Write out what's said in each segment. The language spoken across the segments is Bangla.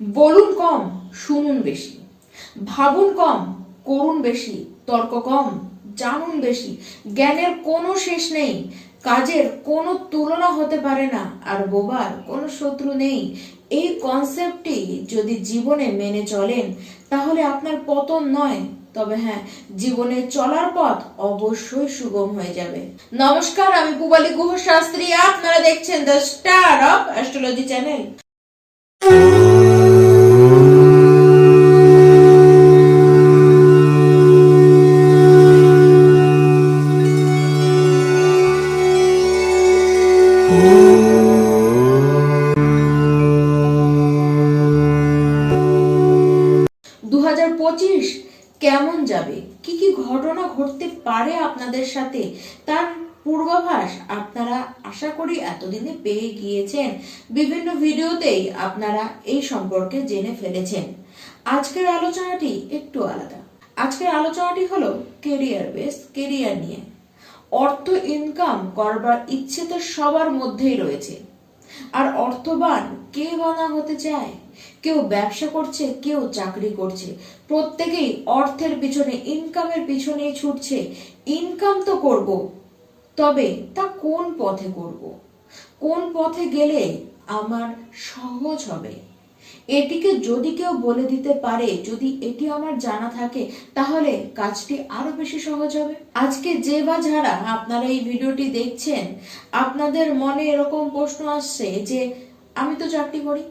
বলুন কম, শুনুন বেশি। ভাবুন কম, করুন বেশি। তর্ক কম, জানুন বেশি। জ্ঞানের কোনো শেষ নেই। কাজের কোনো তুলনা হতে পারে না। আর বোবার কোনো শত্রু নেই। এই কনসেপ্টটি যদি জীবনে মেনে চলেন, তাহলে আপনার পতন নয়। তবে হ্যাঁ জীবনে চলার পথ অবশ্যই সুগম হয়ে যাবে। নমস্কার, আমি পুবালি গুহ শাস্ত্রী আপনারা দেখছেন the star of astrology channel কেমন যাবে? কি কি ঘটনা ঘটতে পারে আপনাদের সাথে? তার পূর্বাভাস আপনারা আশা করি এতদিনে পেয়ে গিয়েছেন। বিভিন্ন ভিডিওতেই আপনারা এই সম্পর্কে জেনে ফেলেছেন। আজকের আলোচনাটি একটু আলাদা। আজকের আলোচনাটি হলো কেরিয়ার বেস কেরিয়ার নিয়ে। অর্থ ইনকাম করবার ইচ্ছে তো সবার মধ্যেই রয়েছে। আর অর্থবান কে বানা হতে চায়, কেউ ব্যবসা করছে, কেউ চাকরি করছে। প্রত্যেকেই অর্থের পিছনে ইনকামের পিছনেই ছুটছে। ইনকাম তো করব, তবে তা কোন পথে করব? কোন পথে গেলে আমার সহজ হবে? এটিকে যদি কেউ বলে দিতে পারে, যদি এটি আমার জানা থাকে, তাহলে কাজটি আরও বেশি সহজ হবে। আজকে যে বা যারা আপনারা এই ভিডিওটি দেখছেন, আপনাদের মনে এরকম প্রশ্ন আসছে যে আমি তো চাকরি করি।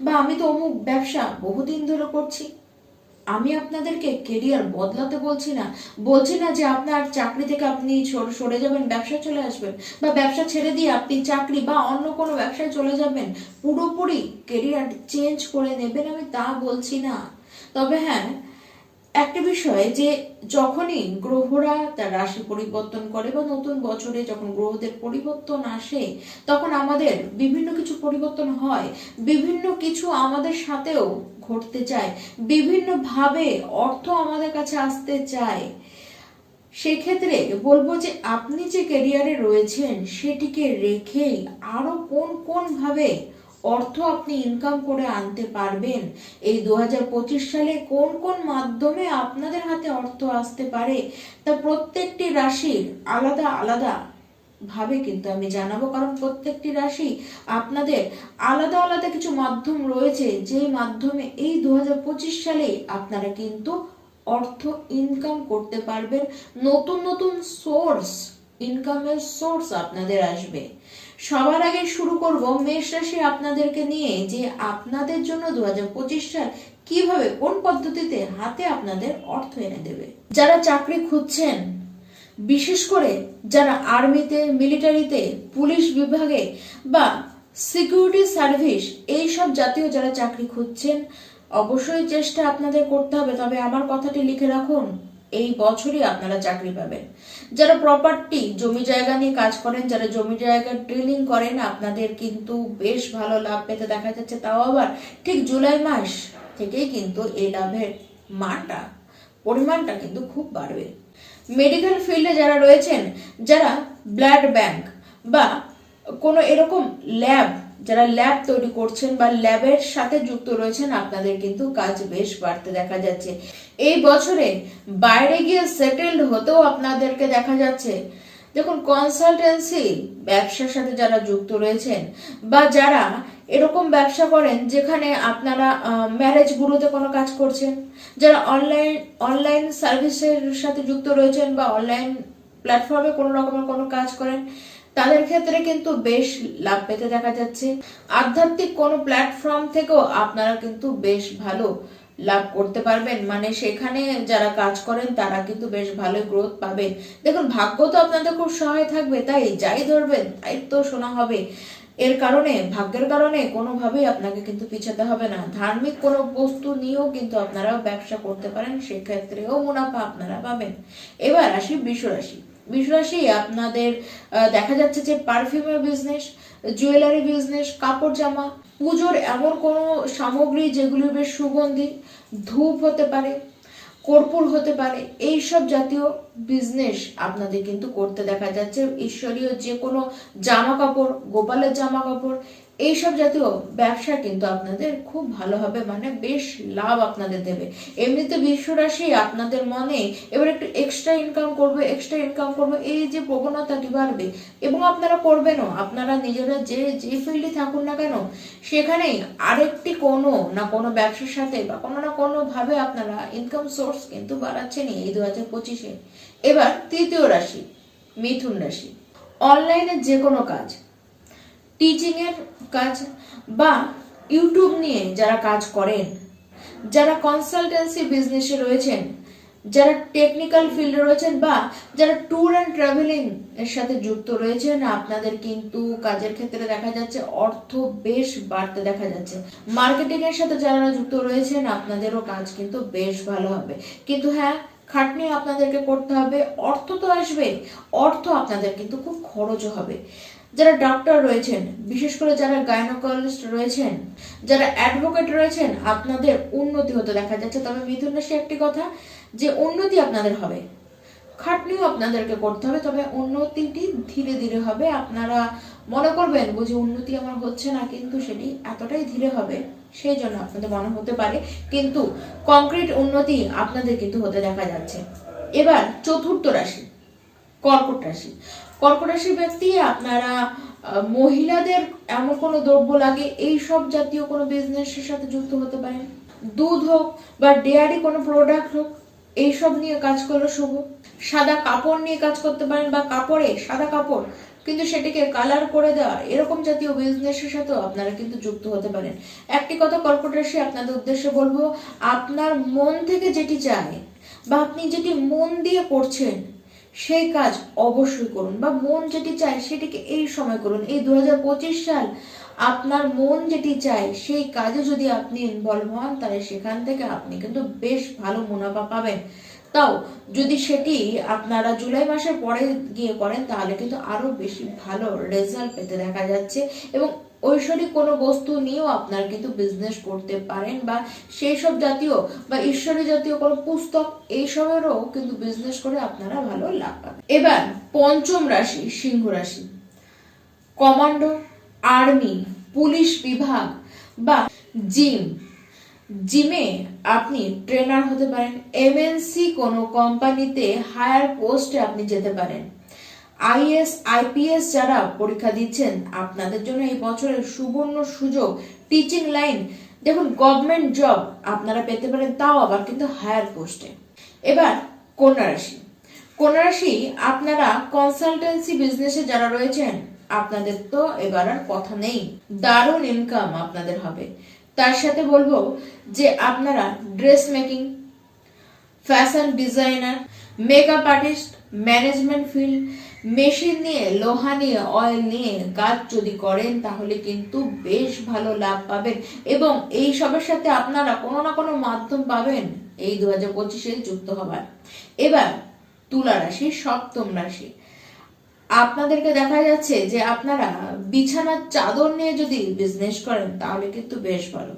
বা আমি তো অমুক ব্যবসা বহুদিন ধরে করছি। আমি আপনাদেরকে কেরিয়ার বদলাতে বলছি না। বলছি না যে আপনার চাকরি থেকে আপনি সর- যাবেন, ব্যবসা চলে আসবেন। বা ব্যবসা ছেড়ে দিয়ে আপনি চাকরি বা অন্য কোনো ব্যবসায় চলে যাবেন। পুরোপুরি কেরিয়ার চেঞ্জ করে নেবেন আমি তা বলছি না। তবে হ্যাঁ একটা বিষয় যে যখনই গ্রহরা তার রাশি পরিবর্তন করে বা নতুন বছরে যখন গ্রহদের পরিবর্তন আসে, তখন আমাদের বিভিন্ন কিছু পরিবর্তন হয়। বিভিন্ন কিছু আমাদের সাথেও ঘটতে চায়। বিভিন্ন ভাবে অর্থ আমাদের কাছে আসতে চায়। সেক্ষেত্রে বলব যে আপনি যে ক্যারিয়ারে রয়েছেন, সেটিকে রেখেই আরও কোন কোন ভাবে অর্থ আপনি ইনকাম করে আনতে পারবেন। এই দু হাজার পঁচিশ সালে কোন কোন মাধ্যমে আপনাদের হাতে অর্থ আসতে পারে তা প্রত্যেকটি রাশির আলাদা আলাদা ভাবে কিন্তু আমি জানাব, কারণ প্রত্যেকটি রাশি আপনাদের আলাদা আলাদা কিছু মাধ্যম রয়েছে যে মাধ্যমে এই দু হাজার পঁচিশ সালে আপনারা কিন্তু অর্থ ইনকাম করতে পারবেন। নতুন নতুন সোর্স ইনকামের সোর্স আপনাদের আসবে। সবার আগে শুরু করব মেষ রাশি আপনাদেরকে নিয়ে যে আপনাদের জন্য দু হাজার পঁচিশ সাল কীভাবে কোন পদ্ধতিতে হাতে আপনাদের অর্থ এনে দেবে। যারা চাকরি খুঁজছেন, বিশেষ করে যারা আর্মিতে, মিলিটারিতে, পুলিশ বিভাগে বা সিকিউরিটি সার্ভিস এই সব জাতীয় যারা চাকরি খুঁজছেন, অবশ্যই চেষ্টা আপনাদের করতে হবে। তবে আমার কথাটি লিখে রাখুন এই বছরই আপনারা চাকরি পাবেন। যারা প্রপার্টি জমি জায়গা নিয়ে কাজ করেন, যারা জমি জায়গা ড্রিলিং করেন, আপনাদের কিন্তু বেশ ভালো লাভ পেতে দেখা যাচ্ছে। তাও আবার ঠিক জুলাই মাস থেকেই কিন্তু এই লাভের মানটা, পরিমাণটা কিন্তু খুব বাড়বে। মেডিকেল ফিল্ডে যারা রয়েছেন, যারা ব্লাড ব্যাংক বা কোনো এরকম ল্যাব যারা ল্যাব তৈরি করছেন বা ল্যাবের সাথে যুক্ত রয়েছেন, আপনাদের কিন্তু কাজ বেশ বাড়তে দেখা যাচ্ছে। এই বছরে বাইরে গিয়ে সেটেলড হতেও আপনাদেরকে দেখা যাচ্ছে। দেখুন কনসালটেন্সি ব্যবসার সাথে যারা যুক্ত রয়েছেন বা যারা এরকম ব্যবসা করেন যেখানে আপনারা ম্যারেজ গুলোতে কোনো কাজ করছেন, যারা অনলাইন অনলাইন সার্ভিসের সাথে যুক্ত রয়েছেন বা অনলাইন প্ল্যাটফর্মে কোনো রকমের কোনো কাজ করেন, তাদের ক্ষেত্রে কিন্তু বেশ লাভ পেতে দেখা যাচ্ছে। আধ্যাত্মিক কোনো প্ল্যাটফর্ম থেকেও আপনারা কিন্তু বেশ ভালো লাভ করতে পারবেন। মানে সেখানে যারা কাজ করেন, তারা কিন্তু বেশ ভালো গ্রোথ পাবেন। দেখুন, ভাগ্য তো আপনাদের খুব সহায় থাকবে, তাই যাই ধরবেন, তাই তো শোনা হবে। এর কারণে, ভাগ্যের কারণে কোনোভাবেই আপনাকে কিন্তু পিছাতে হবে না। ধার্মিক কোনো বস্তু নিয়েও কিন্তু আপনারা ব্যবসা করতে পারেন, সেক্ষেত্রেও মুনাফা আপনারা পাবেন। এবার আসি বিশ্ব রাশি বিশ্বরাশি আপনাদের দেখা যাচ্ছে যে পারফিউমের বিজনেস জুয়েলারি বিজনেস কাপড় জামা পুজোর এমন কোনো সামগ্রী যেগুলি বেশ সুগন্ধি, ধূপ হতে পারে, কর্পূর হতে পারে এই সব জাতীয় বিজনেস আপনাদের কিন্তু করতে দেখা যাচ্ছে। ঈশ্বরীয় যে কোনো জামা কাপড় গোপালের জামা কাপড় এইসব জাতীয় ব্যবসা কিন্তু আপনাদের খুব ভালো হবে মানে বেশ লাভ আপনাদের দেবে। এমনিতে বিশ্ব রাশি আপনাদের মনে এবার একটু এক্সট্রা ইনকাম করবে এক্সট্রা ইনকাম করবে, এই যে প্রবণতাটি বাড়বে, এবং আপনারা করবেনও, আপনারা নিজেরা যে যে ফিল্ডে থাকুন না কেন, সেখানেই আরেকটি কোনো না কোনো ব্যবসার সাথে বা কোনো না কোনো ভাবে আপনারা ইনকাম সোর্স কিন্তু বাড়াচ্ছেনই এই দু হাজার পঁচিশে। এবার তৃতীয় রাশি, মিথুন রাশি। অনলাইনে যে কোনো কাজ টিচিং এর কাজ বা ইউটিউব নিয়ে যারা কাজ করেন, যারা কনসালটেন্সি বিজনেসে রয়েছেন, যারা টেকনিক্যাল ফিল্ডে রয়েছেন বা যারা ট্যুর অ্যান্ড ট্রাভেলিং এর সাথে যুক্ত রয়েছেন, আপনাদের কিন্তু কাজের ক্ষেত্রে দেখা যাচ্ছে অর্থ বেশ বাড়তে দেখা যাচ্ছে। মার্কেটিং এর সাথে যারা যুক্ত রয়েছেন, আপনাদেরও কাজ কিন্তু বেশ ভালো হবে। কিন্তু হ্যাঁ খাটনি আপনাদেরকে করতে হবে, অর্থ তো আসবে অর্থ আপনাদের কিন্তু খুব খরচও হবে। যারা ডক্টর রয়েছেন, বিশেষ করে যারা গাইনোকোলজিস্ট রয়েছেন, যারা অ্যাডভোকেট রয়েছেন, আপনাদের উন্নতি হতে দেখা যাচ্ছে। তবে মিথুন রাশি একটি কথা, যে উন্নতি আপনাদের হবে। খাটনিও আপনাদেরকে করতে হবে, তবে উন্নতিটি ধীরে ধীরে হবে। আপনারা মনে করবেন বুঝি উন্নতি আমার হচ্ছে না, কিন্তু সেটি এতটাই ধীরে হবে। সেই জন্য আপনাদের মনে হতে পারে, কিন্তু কংক্রিট উন্নতি আপনাদের কিন্তু হতে দেখা যাচ্ছে। এবার চতুর্থ রাশি, কর্কট রাশি। কর্কট রাশির ব্যক্তি, আপনারা মহিলাদের এমন কোনো দ্রব্য লাগে, এই সব জাতীয় কোনো বিজনেসের সাথে যুক্ত হতে পারেন। দুধ হোক বা ডেয়ারি কোনো প্রোডাক্ট হোক এইসব নিয়ে কাজ করলে শুভ। সাদা কাপড় নিয়ে কাজ করতে পারেন বা কাপড়ে, সাদা কাপড়, কিন্তু সেটিকে কালার করে দেওয়া, এরকম জাতীয় বিজনেসের সাথেও আপনারা কিন্তু যুক্ত হতে পারেন। একটি কথা কর্কট রাশি আপনাদের উদ্দেশ্যে বলব, আপনার মন থেকে যেটি চায় বা আপনি যেটি মন দিয়ে করছেন সেই কাজ অবশ্যই করুন বা মন যেটি চায় সেটিকে এই সময় করুন। এই দু হাজার পঁচিশ সাল আপনার মন যেটি চায় সেই কাজে যদি আপনি ইনভলভ হন, তাহলে সেখান থেকে আপনি কিন্তু বেশ ভালো মুনাফা পাবেন। তাও যদি সেটি আপনারা জুলাই মাসের পরে গিয়ে করেন, তাহলে কিন্তু আরও বেশি ভালো রেজাল্ট পেতে দেখা যাচ্ছে এবং ঐশ্বরিক কোনো বস্তু নিয়েও আপনার কিন্তু বিজনেস করতে পারেন বা সেই সব জাতীয় বা ঈশ্বরী জাতীয় কোনো পুস্তক এইসবেরও কিন্তু বিজনেস করে আপনারা ভালো লাভ পাবেন। এবার পঞ্চম রাশি, সিংহ রাশি। কমান্ডো আর্মি, পুলিশ বিভাগ বা জিম। জিমে আপনি ট্রেনার হতে পারেন এমএনসি কোনো কোম্পানিতে হায়ার পোস্টে আপনি যেতে পারেন। আইএস, আইপিএস যারা পরীক্ষা দিচ্ছেন, আপনাদের জন্য এই বছরের সুবর্ণ সুযোগ টিচিং লাইন দেখুন গভর্নমেন্ট জব আপনারা পেতে পারেন, তাও আবার কিন্তু হায়ার পোস্টে এবার, কন্যা রাশি। কন্যা রাশি, আপনারা কনসালটেন্সি বিজনেসে যারা রয়েছেন, আপনাদের তো এবার আর কথা নেই। দারুণ ইনকাম আপনাদের হবে। তার সাথে বলব যে, আপনারা dress making fashion designer makeup artist management field machine নিয়ে, লোহা নিয়ে অয়েল নিয়ে কাজ যদি করেন, তাহলে কিন্তু বেশ ভালো লাভ পাবেন। এবং এই সবের সাথে আপনারা কোনো না কোনো মাধ্যম পাবেন এই দু হাজার পঁচিশে যুক্ত হবার। এবার তুলা রাশি, সপ্তম রাশি। আপনাদেরকে দেখা যাচ্ছে যে আপনারা বিছানার চাদর নিয়ে যদি বিজনেস করেন, তাহলে কিন্তু বেশ ভালো।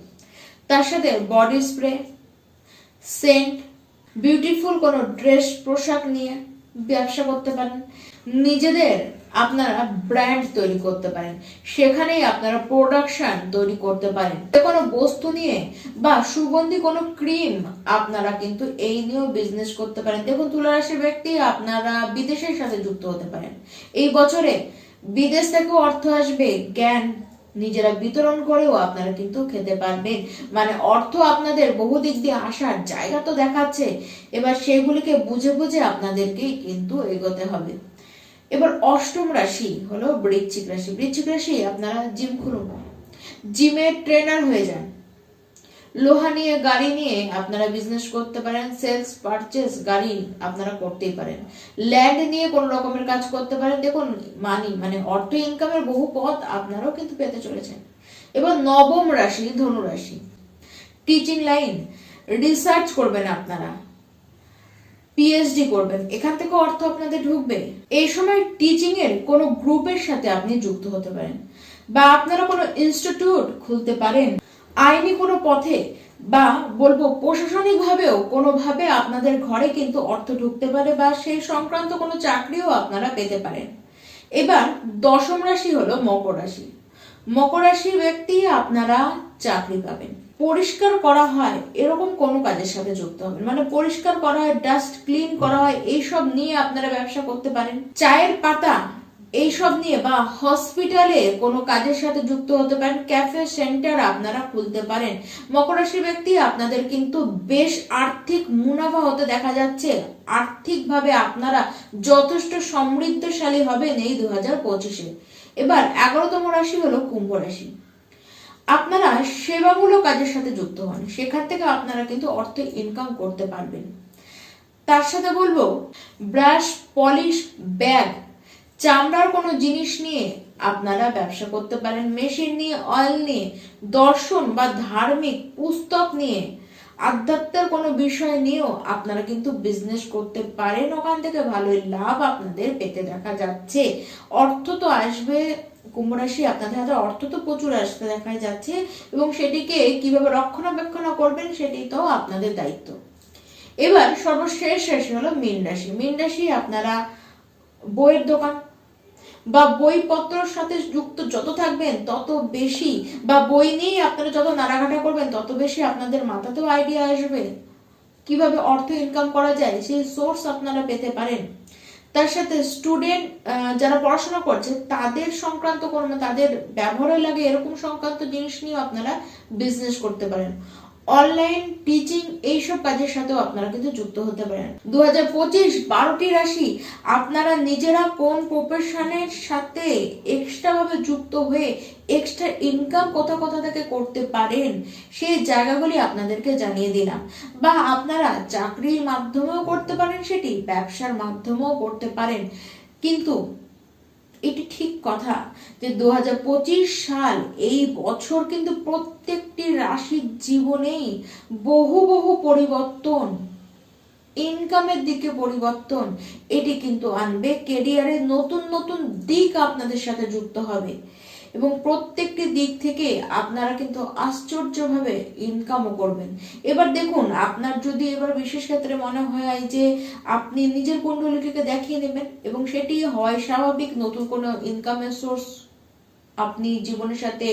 তার সাথে বডি স্প্রে সেন্ট বিউটিফুল কোনো ড্রেস পোশাক নিয়ে ব্যবসা করতে পারেন। নিজেদের আপনারা ব্র্যান্ড তৈরি করতে পারেন। সেখানেই আপনারা প্রোডাকশন তৈরি করতে পারেন। যে কোনো বস্তু নিয়ে বা সুগন্ধি কোনো ক্রিম আপনারা কিন্তু এই নিয়েও বিজনেস করতে পারেন। দেখুন তুলা রাশির ব্যক্তি আপনারা বিদেশের সাথে যুক্ত হতে পারেন। এই বছরে বিদেশ থেকেও অর্থ আসবে, জ্ঞান নিজেরা বিতরণ করেও আপনারা কিন্তু খেতে পারবেন। মানে অর্থ আপনাদের বহু দিক দিয়ে আসার জায়গা তো দেখাচ্ছে। এবার সেগুলিকে বুঝে বুঝে আপনাদেরকেই কিন্তু এগোতে হবে। এবার অষ্টম রাশি হলো বৃশ্চিক রাশি। বৃশ্চিক রাশি আপনারা জিম খুলুন। জিমের ট্রেনার হয়ে যান। লোহা নিয়ে, গাড়ি নিয়ে আপনারা বিজনেস করতে পারেন সেলস পারচেস গাড়ি আপনারা করতেই পারেন। ল্যান্ড নিয়ে কোন রকমের কাজ করতে পারেন। দেখুন মানি মানে অর্থ ইনকামের বহু পথ আপনারাও কিন্তু পেতে চলেছেন। এবার নবম রাশি ধনু রাশি টিচিং লাইন রিসার্চ করবেন আপনারা। পিএইচডি করবেন। এখান থেকে অর্থ আপনাদের ঢুকবে। এই সময় টিচিং এর কোনো গ্রুপের সাথে আপনি যুক্ত হতে পারেন বা আপনারা কোনো ইনস্টিটিউট খুলতে পারেন, আইনি কোনো পথে বা বলব প্রশাসনিক ভাবেও কোনোভাবে আপনাদের ঘরে কিন্তু অর্থ ঢুকতে পারে বা সেই সংক্রান্ত কোনো চাকরিও আপনারা পেতে পারেন। এবার দশম রাশি হলো মকর রাশি। মকর রাশির ব্যক্তি আপনারা চাকরি পাবেন। পরিষ্কার করা হয়, এরকম কোনো কাজের সাথে যুক্ত হবেন মানে পরিষ্কার করা হয় ডাস্ট ক্লিন করা হয়, এইসব নিয়ে আপনারা ব্যবসা করতে পারেন। চায়ের পাতা, এইসব নিয়ে বা হসপিটালে কোনো কাজের সাথে যুক্ত হতে পারেন। ক্যাফে সেন্টার আপনারা খুলতে পারেন। মকর রাশির ব্যক্তি আপনাদের কিন্তু বেশ আর্থিক মুনাফা হতে দেখা যাচ্ছে। আর্থিকভাবে আপনারা যথেষ্ট সমৃদ্ধশালী হবেন এই দু হাজার পঁচিশে। এবার এগারোতম রাশি হলো কুম্ভ রাশি। সেবামূলক কাজের সাথে যুক্ত হন। সেখান থেকে আপনারা কিন্তু অর্থ ইনকাম করতে পারবেন। তার সাথে বলব ব্রাশ পলিশ ব্যাগ চামড়ার কোনো জিনিস নিয়ে আপনারা ব্যবসা করতে পারেন। মেশিন নিয়ে অয়েল নিয়ে, দর্শন বা ধার্মিক পুস্তক নিয়ে, আধ্যাত্মের কোনো বিষয় নিয়েও আপনারা কিন্তু বিজনেস করতে পারেন। ওখান থেকে ভালোই লাভ আপনাদের পেতে দেখা যাচ্ছে। অর্থ তো আসবে কুম্ভ রাশি আপনাদের হাতে অর্থ তো প্রচুর আসতে দেখা যাচ্ছে এবং সেটিকে কীভাবে রক্ষণাবেক্ষণ করবেন সেটি তো আপনাদের দায়িত্ব। এবার সর্বশেষ রাশি হলো মীন রাশি। মীন রাশি আপনারা বইয়ের দোকান বা বইপত্রের সাথে যুক্ত যত থাকবেন, তত বেশি বা বই নিয়ে আপনারা যত নাড়াঘাটা করবেন, তত বেশি আপনাদের মাথাতেও আইডিয়া আসবে। কীভাবে অর্থ ইনকাম করা যায়, সেই সোর্স আপনারা পেতে পারেন। তার সাথে স্টুডেন্ট যারা পড়াশোনা করছে, তাদের সংক্রান্ত কোনো, তাদের ব্যবহারে লাগে এরকম সংক্রান্ত জিনিস নিয়েও আপনারা বিজনেস করতে পারেন। অনলাইন টিচিং এইসব কাজের সাথেও আপনারা কিন্তু যুক্ত হতে পারেন। দু হাজার পঁচিশ বারোটি রাশি আপনারা নিজেরা কোন প্রফেশনের সাথে এক্সট্রা ভাবে যুক্ত হয়ে এক্সট্রা ইনকাম কোথা কোথা থেকে করতে পারেন, সেই জায়গাগুলি আপনাদেরকে জানিয়ে দিলাম। বা আপনারা চাকরির মাধ্যমেও করতে পারেন, সেটি ব্যবসার মাধ্যমেও করতে পারেন। কিন্তু এটি ঠিক কথা যে দুহাজার পঁচিশ সাল এই বছর কিন্তু প্রত্যেকটি রাশির জীবনেই বহু বহু পরিবর্তন ইনকামের দিকে পরিবর্তন, এটি কিন্তু আনবে কেরিয়ারের নতুন নতুন দিক আপনাদের সাথে যুক্ত হবে। এবং প্রত্যেকটি দিক থেকে আপনারা কিন্তু আশ্চর্যভাবে ইনকামও করবেন। এবার দেখুন, আপনার যদি এবার বিশেষ ক্ষেত্রে মনে হয় যে আপনি নিজের কুণ্ডলিটিকে দেখিয়ে নেবেন এবং সেটি হয় স্বাভাবিক নতুন কোনো ইনকামের সোর্স আপনি জীবনের সাথে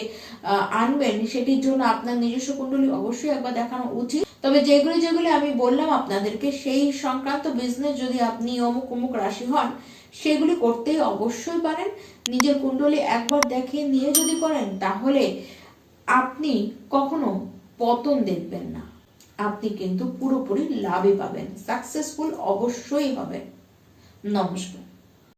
আনবেন, সেটির জন্য আপনার নিজস্ব কুণ্ডলী অবশ্যই একবার দেখানো উচিত। তবে যেগুলি যেগুলি আমি বললাম আপনাদেরকে, সেই সংক্রান্ত বিজনেস যদি আপনি অমুক অমুক রাশি হন সেগুলি করতে অবশ্যই পারেন। নিজের কুণ্ডলী একবার দেখে নিয়ে যদি করেন, তাহলে আপনি কখনো পতন দেখবেন না। আপনি কিন্তু পুরোপুরি লাভই পাবেন। সাকসেসফুল অবশ্যই হবেন নমস্কার।